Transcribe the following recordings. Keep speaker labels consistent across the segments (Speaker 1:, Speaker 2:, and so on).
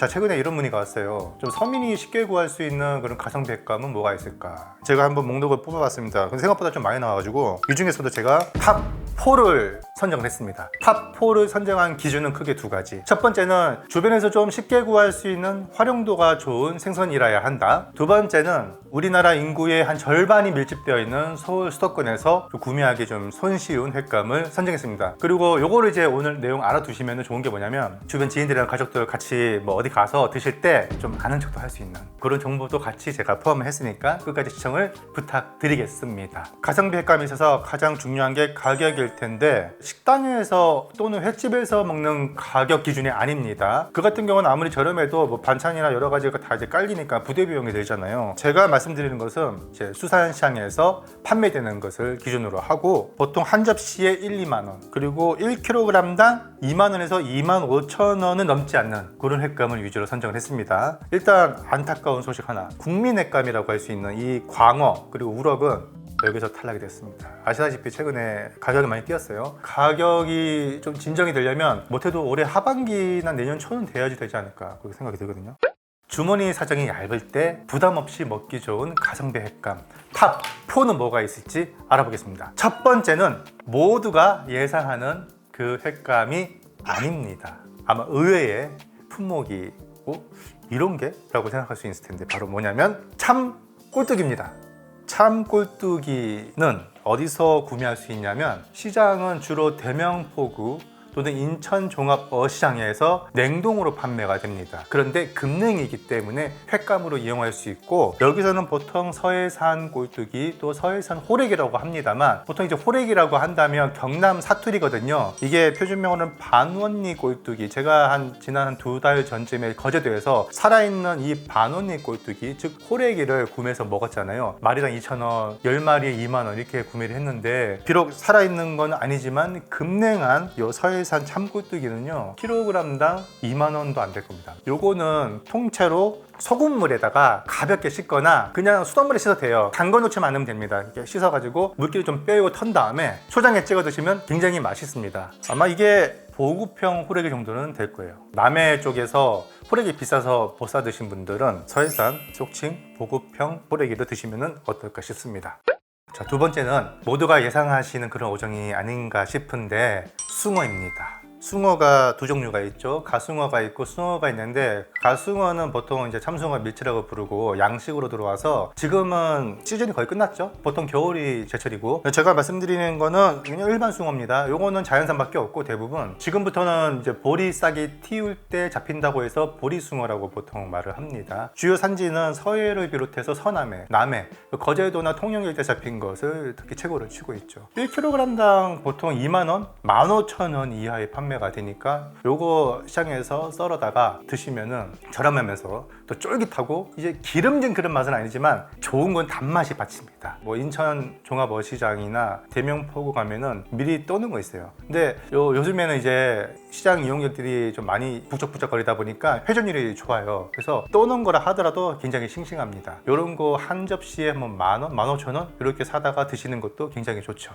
Speaker 1: 자 최근에 이런 문의가 왔어요. 좀 서민이 쉽게 구할 수 있는 그런 가성비 횟감은 뭐가 있을까? 제가 한번 목록을 뽑아봤습니다. 근데 생각보다 좀 많이 나와가지고 이 중에서도 제가 탑 4를 선정을 했습니다. 탑 4를 선정한 기준은 크게 두 가지. 첫 번째는 주변에서 좀 쉽게 구할 수 있는 활용도가 좋은 생선이라야 한다. 두 번째는 우리나라 인구의 한 절반이 밀집되어 있는 서울 수도권에서 좀 구매하기 좀 손쉬운 횟감을 선정했습니다. 그리고 요거를 이제 오늘 내용 알아두시면 좋은 게 뭐냐면 주변 지인들이랑 가족들 같이 뭐 어디 가서 드실 때 좀 아는 척도 할 수 있는 그런 정보도 같이 제가 포함을 했으니까 끝까지 시청을 부탁드리겠습니다. 가성비 횟감에 있어서 가장 중요한 게 가격일 텐데 식당에서 또는 횟집에서 먹는 가격 기준이 아닙니다. 그 같은 경우는 아무리 저렴해도 뭐 반찬이나 여러 가지가 다 이제 깔리니까 부대 비용이 들잖아요. 제가 말씀드리는 것은 이제 수산시장에서 판매되는 것을 기준으로 하고 보통 한 접시에 1, 2만 원 그리고 1kg당 2만 원에서 2만 5천 원은 넘지 않는 그런 횟감을 위주로 선정을 했습니다. 일단 안타까운 소식 하나 국민 횟감이라고 할 수 있는 이 광어 그리고 우럭은 여기서 탈락이 됐습니다. 아시다시피 최근에 가격이 많이 뛰었어요. 가격이 좀 진정이 되려면 못해도 올해 하반기나 내년 초는 돼야지 되지 않을까 그렇게 생각이 들거든요. 주머니 사정이 얇을 때 부담 없이 먹기 좋은 가성비 횟감 탑 4는 뭐가 있을지 알아보겠습니다. 첫 번째는 모두가 예상하는 그 횟감이 아닙니다. 아마 의외의 품목이고 이런 게? 라고 생각할 수 있을 텐데 바로 뭐냐면 참 꼴뚜기입니다. 참 꼴뚜기는 어디서 구매할 수 있냐면 시장은 주로 대명포구 또는 인천 종합 어시장에서 냉동으로 판매가 됩니다. 그런데 금냉이기 때문에 횟감으로 이용할 수 있고 여기서는 보통 서해산 꼴뚜기 또 서해산 호래기라고 합니다만 보통 이제 호래기라고 한다면 경남 사투리거든요. 이게 표준명어는 반원리 꼴뚜기. 제가 한 지난 한 두 달 전쯤에 거제도에서 살아있는 이 반원리 꼴뚜기 즉 호래기를 구매해서 먹었잖아요. 마리당 2,000원, 10마리에 2만 원 이렇게 구매를 했는데 비록 살아있는 건 아니지만 금냉한 요 서해 산 참꼴뚜기는요 킬로그램당 2만 원도 안 될 겁니다. 요거는 통째로 소금물에다가 가볍게 씻거나 그냥 수돗물에 씻어도 돼요. 담궈 놓지만 않으면 됩니다. 이렇게 씻어가지고 물기를 좀 빼고 턴 다음에 초장에 찍어 드시면 굉장히 맛있습니다. 아마 이게 보급형 호래기 정도는 될 거예요. 남해 쪽에서 호래기 비싸서 못 사 드신 분들은 서해산 속칭 보급형 호래기를 드시면 어떨까 싶습니다. 자, 두 번째는 모두가 예상하시는 그런 오정이 아닌가 싶은데 숭어입니다. 숭어가 두 종류가 있죠. 가숭어가 있고 숭어가 있는데 가숭어는 보통 이제 참숭어 밀치라고 부르고 양식으로 들어와서 지금은 시즌이 거의 끝났죠. 보통 겨울이 제철이고 제가 말씀드리는 거는 그냥 일반 숭어입니다. 요거는 자연산밖에 없고 대부분 지금부터는 이제 보리 싹이 틔울 때 잡힌다고 해서 보리 숭어라고 보통 말을 합니다. 주요 산지는 서해를 비롯해서 서남해, 남해, 거제도나 통영 일대 잡힌 것을 특히 최고를 치고 있죠. 1kg당 보통 2만 원, 15,000원 이하의 판매 가 되니까 요거 시장에서 썰어다가 드시면은 저렴하면서 또 쫄깃하고 이제 기름진 그런 맛은 아니지만 좋은 건 단맛이 받칩니다. 뭐 인천 종합어시장이나 대명포구 가면은 미리 떠는 거 있어요. 근데 요 요즘에는 이제 시장 이용객들이 좀 많이 북적북적거리다 보니까 회전율이 좋아요. 그래서 떠는 거라 하더라도 굉장히 싱싱합니다. 요런 거 한 접시에 뭐 만 원, 만 오천 원 이렇게 사다가 드시는 것도 굉장히 좋죠.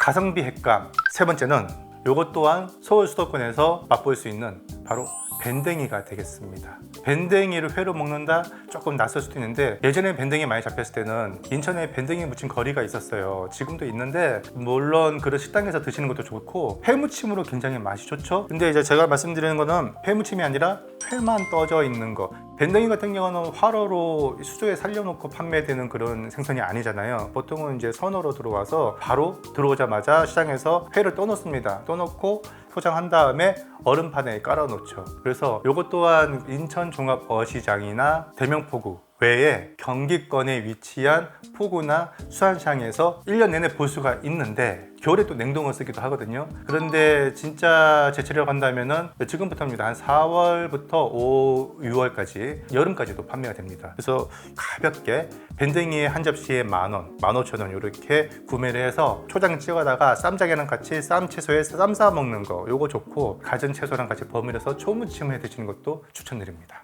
Speaker 1: 가성비 횟감 세 번째는 요것 또한 서울 수도권에서 맛볼 수 있는 바로 밴댕이가 되겠습니다. 밴댕이를 회로 먹는다 조금 낯설 수도 있는데 예전에 밴댕이 많이 잡혔을 때는 인천에 밴댕이 무침 거리가 있었어요. 지금도 있는데 물론 그런 식당에서 드시는 것도 좋고 회무침으로 굉장히 맛이 좋죠. 근데 이제 제가 말씀드리는 거는 회무침이 아니라 회만 떠져 있는 거. 밴댕이 같은 경우는 활어로 수조에 살려놓고 판매되는 그런 생선이 아니잖아요. 보통은 이제 선어로 들어와서 바로 들어오자마자 시장에서 회를 떠놓습니다. 떠놓고 포장한 다음에 얼음판에 깔아놓죠. 그래서 이것 또한 인천 종합 어시장이나 대명포구 외에 경기권에 위치한 포구나 수안시장에서 1년 내내 볼 수가 있는데 겨울에 또 냉동을 쓰기도 하거든요. 그런데 진짜 제철이라고 한다면은 지금부터입니다. 한 4월부터 5, 6월까지 여름까지도 판매가 됩니다. 그래서 가볍게 밴댕이 한 접시에 만 원, 만 오천 원 이렇게 구매를 해서 초장 찍어다가 쌈장이랑 같이 쌈 채소에 쌈 싸 먹는 거 요거 좋고 가진 채소랑 같이 버무려서 초무침을 드시는 것도 추천드립니다.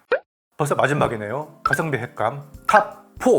Speaker 1: 벌써 마지막이네요. 가성비 횟감 탑 4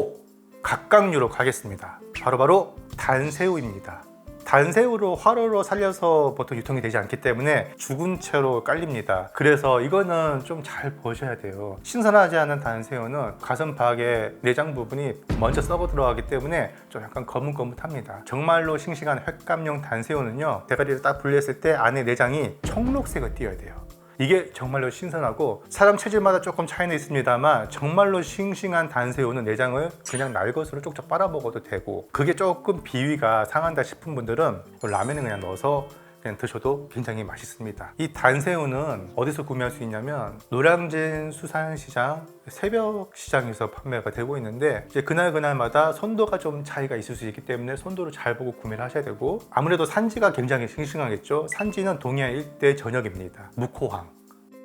Speaker 1: 각각류로 가겠습니다. 바로바로 단새우입니다. 단새우로 화로로 살려서 보통 유통이 되지 않기 때문에 죽은 채로 깔립니다. 그래서 이거는 좀 잘 보셔야 돼요. 신선하지 않은 단새우는 가슴 박의 내장 부분이 먼저 썩어 들어가기 때문에 좀 약간 거뭇거뭇합니다. 정말로 싱싱한 횟감용 단새우는요, 대가리를 딱 분리했을 때 안에 내장이 청록색을 띄어야 돼요. 이게 정말로 신선하고 사람 체질마다 조금 차이는 있습니다만 정말로 싱싱한 단새우는 내장을 그냥 날것으로 쪽쪽 빨아 먹어도 되고 그게 조금 비위가 상한다 싶은 분들은 라면에 그냥 넣어서 그냥 드셔도 굉장히 맛있습니다. 이 단새우는 어디서 구매할 수 있냐면 노량진 수산시장 새벽 시장에서 판매가 되고 있는데 이제 그날 그날마다 선도가 좀 차이가 있을 수 있기 때문에 선도를 잘 보고 구매를 하셔야 되고 아무래도 산지가 굉장히 싱싱하겠죠. 산지는 동해안 일대 전역입니다. 묵호항.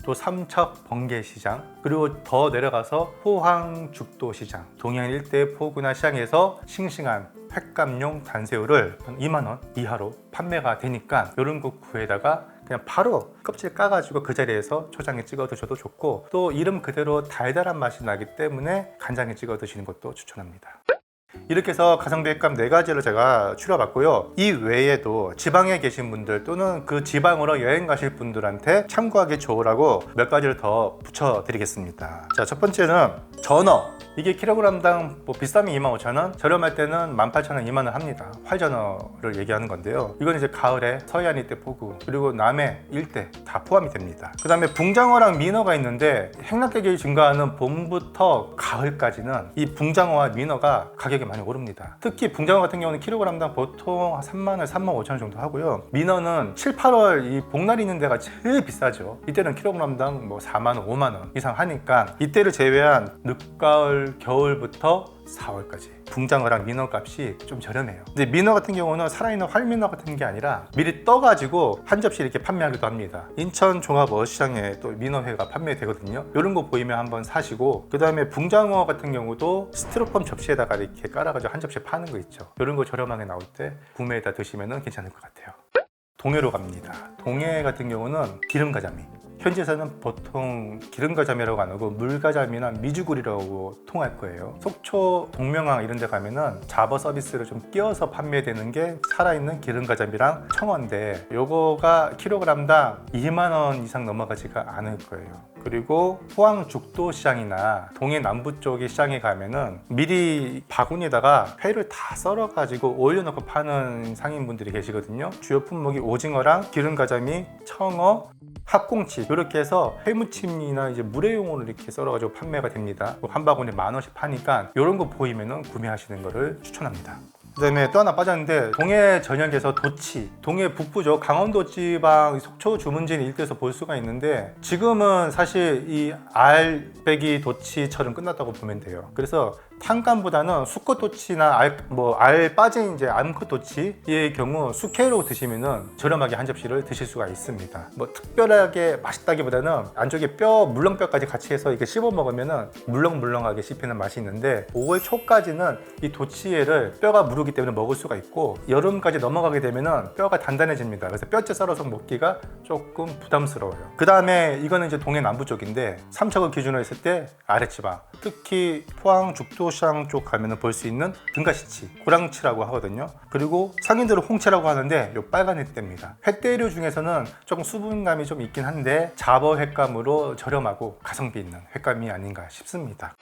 Speaker 1: 또 삼척 번개 시장 그리고 더 내려가서 포항 죽도 시장 동해안 일대 포구나 시장에서 싱싱한 횟감용 단새우를 한 2만 원 이하로 판매가 되니까 이런 거 구에다가 그냥 바로 껍질 까가지고 그 자리에서 초장에 찍어 드셔도 좋고 또 이름 그대로 달달한 맛이 나기 때문에 간장에 찍어 드시는 것도 추천합니다. 이렇게 해서 가성비 횟감 네 가지를 제가 추려봤고요. 이 외에도 지방에 계신 분들 또는 그 지방으로 여행 가실 분들한테 참고하기 좋으라고 몇 가지를 더 붙여드리겠습니다. 자, 첫 번째는 전어. 이게 킬로그램당 뭐 비싸면 25,000원, 저렴할 때는 18,000원, 2만원 합니다. 활전어를 얘기하는 건데요. 이건 이제 가을에 서해안 일대 포구, 그리고 남해 일대 다 포함이 됩니다. 그 다음에 붕장어랑 민어가 있는데 행락가격이 증가하는 봄부터 가을까지는 이 붕장어와 민어가 가격이 많이 오릅니다. 특히 붕장어 같은 경우는 킬로그램당 보통 한 3만 원, 3만 5천 원 정도 하고요. 민어는 7, 8월 이 복날 있는 데가 제일 비싸죠. 이때는 킬로그램당 뭐 4만 원, 5만 원 이상 하니까 이때를 제외한 늦가을, 겨울부터 4월까지 붕장어랑 민어 값이 좀 저렴해요. 근데 민어 같은 경우는 살아있는 활민어 같은 게 아니라 미리 떠가지고 한 접시 이렇게 판매하기도 합니다. 인천 종합 어시장에 또 민어회가 판매되거든요. 이런 거 보이면 한번 사시고 그 다음에 붕장어 같은 경우도 스티로폼 접시에다가 이렇게 깔아가지고 한 접시 파는 거 있죠. 이런 거 저렴하게 나올 때 구매에다 드시면 괜찮을 것 같아요. 동해로 갑니다. 동해 같은 경우는 기름가자미. 현지에서는 보통 기름가자미라고 안 하고 물가자미나 미주굴이라고 통할 거예요. 속초, 동명항 이런 데 가면은 잡어 서비스를 좀 끼워서 판매되는 게 살아있는 기름가자미랑 청어인데 요거가 킬로그램당 2만 원 이상 넘어가지가 않을 거예요. 그리고 포항 죽도 시장이나 동해 남부 쪽의 시장에 가면은 미리 바구니에다가 회를 다 썰어 가지고 올려놓고 파는 상인분들이 계시거든요. 주요 품목이 오징어랑 기름가자미, 청어, 합꽁치 이렇게 해서 회무침이나 이제 물회용으로 이렇게 썰어가지고 판매가 됩니다. 한 바구니에 만 원씩 파니까 이런 거 보이면은 구매하시는 거를 추천합니다. 그다음에 또 하나 빠졌는데 동해 전역에서 도치, 동해 북부죠. 강원도 지방 속초 주문진 일대에서 볼 수가 있는데 지금은 사실 이 알배기 도치처럼 끝났다고 보면 돼요. 그래서 탄감보다는 수컷 도치나 알 뭐 알 빠진 이제 암컷 도치의 경우 숙회로 드시면은 저렴하게 한 접시를 드실 수가 있습니다. 뭐 특별하게 맛있다기보다는 안쪽에 뼈 물렁뼈까지 같이 해서 이렇게 씹어 먹으면은 물렁물렁하게 씹히는 맛이 있는데 5월 초까지는 이 도치에를 뼈가 무르기 때문에 먹을 수가 있고 여름까지 넘어가게 되면은 뼈가 단단해집니다. 그래서 뼈째 썰어서 먹기가 조금 부담스러워요. 그 다음에 이거는 이제 동해 남부 쪽인데 삼척을 기준으로 했을 때 아랫지방 특히 포항 죽도 시장 쪽 가면은 볼 수 있는 등가시치, 고랑치라고 하거든요. 그리고 상인들은 홍채라고 하는데 요 빨간 횟대입니다. 횟대류 중에서는 조금 수분감이 좀 있긴 한데 잡어 횟감으로 저렴하고 가성비 있는 횟감이 아닌가 싶습니다.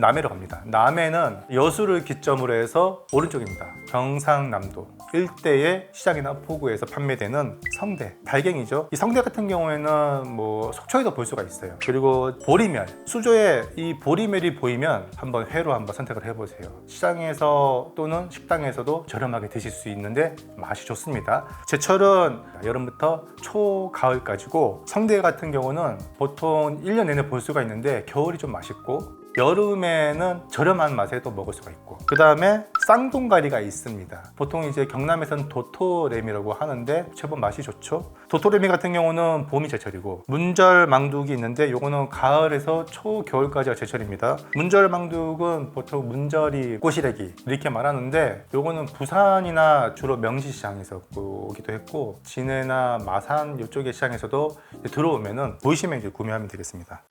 Speaker 1: 남해로 갑니다. 남해는 여수를 기점으로 해서 오른쪽입니다. 경상남도 일대의 시장이나 포구에서 판매되는 성대, 달갱이죠. 이 성대 같은 경우에는 뭐 속초에도 볼 수가 있어요. 그리고 보리멸, 수조에 이 보리멸이 보이면 한번 회로 한번 선택을 해보세요. 시장에서 또는 식당에서도 저렴하게 드실 수 있는데 맛이 좋습니다. 제철은 여름부터 초, 가을까지고 성대 같은 경우는 보통 1년 내내 볼 수가 있는데 겨울이 좀 맛있고 여름에는 저렴한 맛에 또 먹을 수가 있고. 그 다음에 쌍동가리가 있습니다. 보통 이제 경남에서는 도토레미라고 하는데 제법 맛이 좋죠. 도토레미 같은 경우는 봄이 제철이고 문절 망둑이 있는데 요거는 가을에서 초겨울까지가 제철입니다. 문절 망둑은 보통 문절이 꼬시래기 이렇게 말하는데 요거는 부산이나 주로 명시시장에서 오기도 했고 진해나 마산 이쪽의 시장에서도 들어오면은 보이시면 이제 구매하면 되겠습니다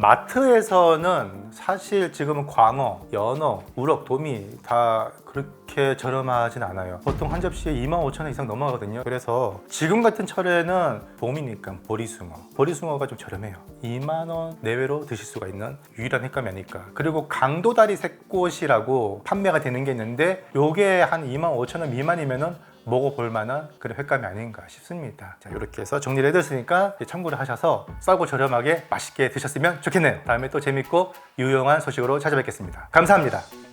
Speaker 1: 마트에서는 사실 지금은 광어, 연어, 우럭, 도미 다 그렇게 저렴하진 않아요. 보통 한 접시에 25,000원 이상 넘어가거든요. 그래서 지금 같은 철에는 봄이니까 보리숭어. 보리숭어가 좀 저렴해요. 2만 원 내외로 드실 수가 있는 유일한 횟감이 아닐까. 그리고 강도다리 새꽃이라고 판매가 되는 게 있는데 요게 한 2만 5천 원 미만이면은 먹어볼 만한 그런 횟감이 아닌가 싶습니다. 자, 이렇게 해서 정리를 해드렸으니까 참고를 하셔서 싸고 저렴하게 맛있게 드셨으면 좋겠네요. 다음에 또 재밌고 유용한 소식으로 찾아뵙겠습니다. 감사합니다.